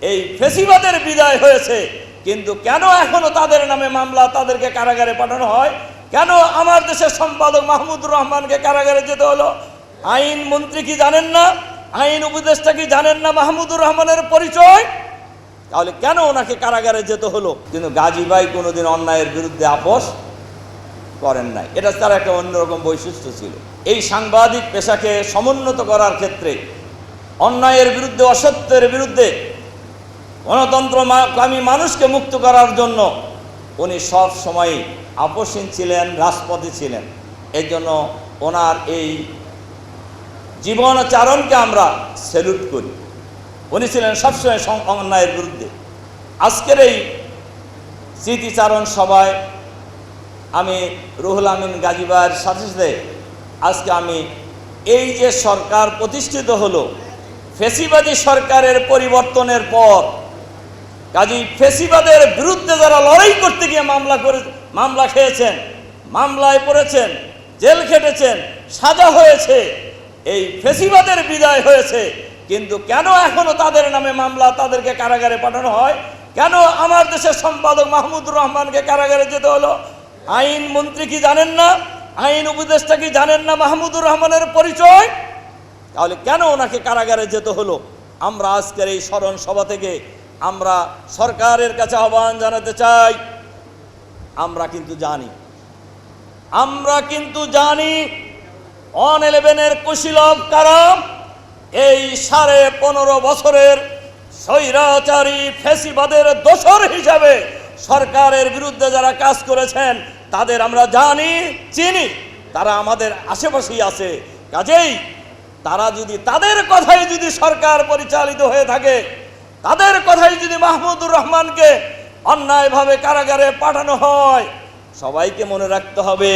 এই ফেসিবাদের বিদায় হয়েছে। কিন্তু কেন এখনও তাদের নামে মামলা তাদেরকে কারাগারে পাঠানো হয়? কেন আমার দেশের সম্পাদক মাহমুদুর রহমানকে কারাগারে যেতে হলো? আইন মন্ত্রী কি জানেন না? আইন উপদেষ্টা কি জানেন না মাহমুদুর রহমানের পরিচয়? তাহলে কেন ওনাকে কারাগারে যেতে হলো? কিন্তু গাজী ভাই কোনোদিন অন্যায়ের বিরুদ্ধে আপোষ করেন নাই। এটা তার একটা অন্যরকম বৈশিষ্ট্য ছিল। এই সাংবাদিক পেশাকে সমুন্নত করার ক্ষেত্রে, অন্যায়ের বিরুদ্ধে, অসত্যের বিরুদ্ধে গণতন্ত্র আমি মানুষকে মুক্ত করার জন্য উনি সব সময় আপোষহীন ছিলেন, রাজপথে ছিলেন। এর জন্য ওনার এই জীবনাচারণকে আমরা স্যালুট করি। উনি ছিলেন সবসময় অন্যায়ের বিরুদ্ধে। আজকের এই স্মৃতিচারণ সভায় আমি রুহুল আমিন গাজীবার সাথে সাথে আজকে আমি এই যে সরকার প্রতিষ্ঠিত হলো, ফেসিবাদী সরকারের পরিবর্তনের পর কাজী ফেসিবাদের বিরুদ্ধে যারা লড়াই করতে গিয়ে মামলা করে মামলা খেয়েছেন, মামলায় পড়েছেন, জেল খেটেছেন, সাজা হয়েছে, এই ফেসিবাদের বিদায় হয়েছে। কিন্তু কেন এখনও তাদের নামে মামলা তাদেরকে কারাগারে পাঠানো হয়? কেন আমার দেশের সম্পাদক মাহমুদুর রহমানকে কারাগারে যেতে হলো? আইন মন্ত্রী কি জানেন না? আইন উপদেষ্টা কি জানেন না মাহমুদুর রহমানের পরিচয়? তাহলে কেন ওনাকে কারাগারে যেতে হলো? আমরা আজকের এই স্মরণ সভা থেকে আমরা সরকারের কাছে আহ্বান জানাতে চাই। আমরা কিন্তু জানি। আমরা কিন্তু জানি অন ইলেভেনের কুশীলভ কারাম এই সাড়ে পনেরো বছরের স্বৈরাচারী ফেসিবাদের দোসর হিসাবে সরকারের বিরুদ্ধে যারা কাজ করেছেন, তাদের আমরা জানি, চিনি। তারা আমাদের আশেপাশেই আছে। কাজেই তারা যদি তাদের কথাই যদি সরকার পরিচালিত হয়ে থাকে তাদের কথাই যদি মাহমুদুর রহমানকে অন্যায়ভাবে কারাগারে পাঠানো হয়, সবাইকে মনে রাখতে হবে,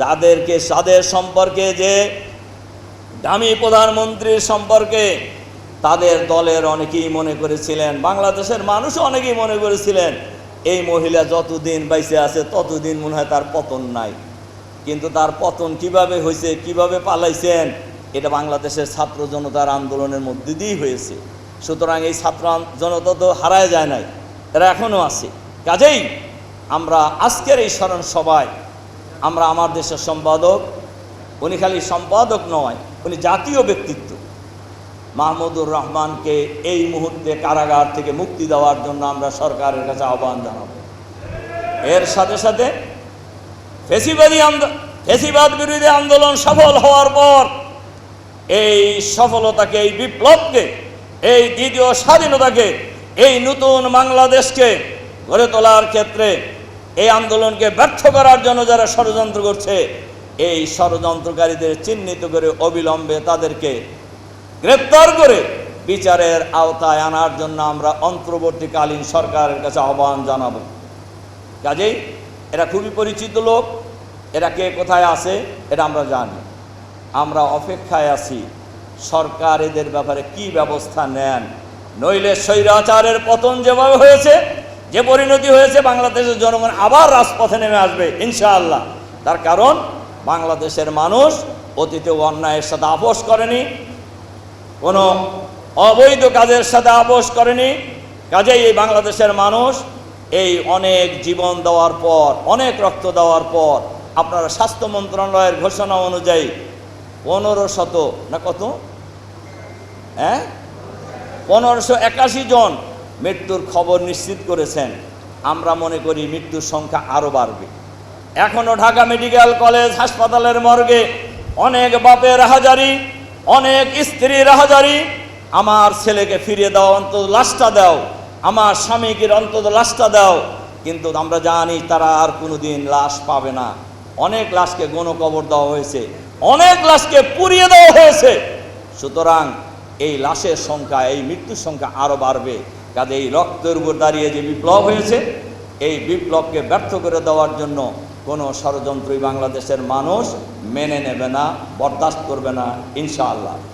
যাদেরকে তাদের সম্পর্কে যে দামি প্রধানমন্ত্রীর সম্পর্কে তাদের দলের অনেকেই মনে করেছিলেন, বাংলাদেশের মানুষও অনেকেই মনে করেছিলেন, এই মহিলা যতদিন বাইসে আছে ততদিন মনে হয় তার পতন নাই। কিন্তু তার পতন কীভাবে হয়েছে কীভাবে পালাইছেন, এটা বাংলাদেশের ছাত্র জনতার আন্দোলনের মধ্যে দিয়েই হয়েছে। সুতরাং এই ছাত্র জনতা তো হারায় যায় নাই এরা এখনও আছে। কাজেই আমরা আজকের এই স্মরণ সভায় আমরা আমার দেশের সম্পাদক, উনি খালি সম্পাদক নয়, উনি জাতীয় ব্যক্তিত্ব। মাহমুদুর রহমানকে এই মুহূর্তে কারাগার থেকে মুক্তি দেওয়ার জন্য আমরা সরকারের কাছে আহ্বান জানাব। এর সাথে সাথে ফেসিবাদী ফেসিবাদ বিরোধী আন্দোলন সফল হওয়ার পর এই সফলতাকে, এই বিপ্লবকে এই দ্বিতীয় স্বাধীনতাকে, এই নতুন বাংলাদেশকে গড়ে তোলার ক্ষেত্রে এই আন্দোলনকে ব্যর্থ করার জন্য যারা ষড়যন্ত্র করছে, এই ষড়যন্ত্রকারীদের চিহ্নিত করে অবিলম্বে তাদেরকে গ্রেপ্তার করে বিচারের আওতায় আনার জন্য আমরা অন্তর্বর্তীকালীন সরকারের কাছে আহ্বান জানাব। কাজেই এরা খুবই পরিচিত লোক, এরা কে কোথায় আছে, এটা আমরা জানি। আমরা অপেক্ষায় আছি। সরকার এদের ব্যাপারে কি ব্যবস্থা নেন? নইলে স্বৈরাচারের পতন যেভাবে হয়েছে, যে পরিণতি হয়েছে, বাংলাদেশের জনগণ আবার রাজপথে নেমে আসবে, ইনশাআল্লাহ। তার কারণ, বাংলাদেশের মানুষ অতীতে অন্যায়ের সাথে আপোষ করেনি, কোনো অবৈধ কাজের সাথে আপোষ করেনি। কাজেই এই বাংলাদেশের মানুষ এই অনেক জীবন দেওয়ার পর, অনেক রক্ত দেওয়ার পর, আপনারা স্বাস্থ্য মন্ত্রণালয়ের ঘোষণা অনুযায়ী পনেরো শত না কত? হ্যাঁ? পনেরোশো একাশি জন মৃত্যুর খবর নিশ্চিত করেছেন। আমরা মনে করি মৃত্যুর সংখ্যা আরও বাড়বে। এখনও ঢাকা মেডিকেল কলেজ হাসপাতালের মর্গে অনেক বাপের হাজারি, অনেক স্ত্রীর হাজারি, আমার ছেলেকে ফিরিয়ে দাও, অন্তত লাশটা দাও, আমার স্বামীকে অন্তত লাশটা দাও। কিন্তু আমরা জানি তারা আর কোনোদিন লাশ পাবে না। অনেক লাশকে গণকবর দেওয়া হয়েছে, অনেক লাশকে পুড়িয়ে দেওয়া হয়েছে। সুতরাং এই লাশের সংখ্যা, এই মৃত্যুর সংখ্যা আরও বাড়বে। কাজে এই রক্তের উপর দাঁড়িয়ে যে বিপ্লব হয়েছে, এই বিপ্লবকে ব্যর্থ করে দেওয়ার জন্য কোনো ষড়যন্ত্রই বাংলাদেশের মানুষ মেনে নেবে না, বরদাস্ত করবে না, ইনশাআল্লাহ।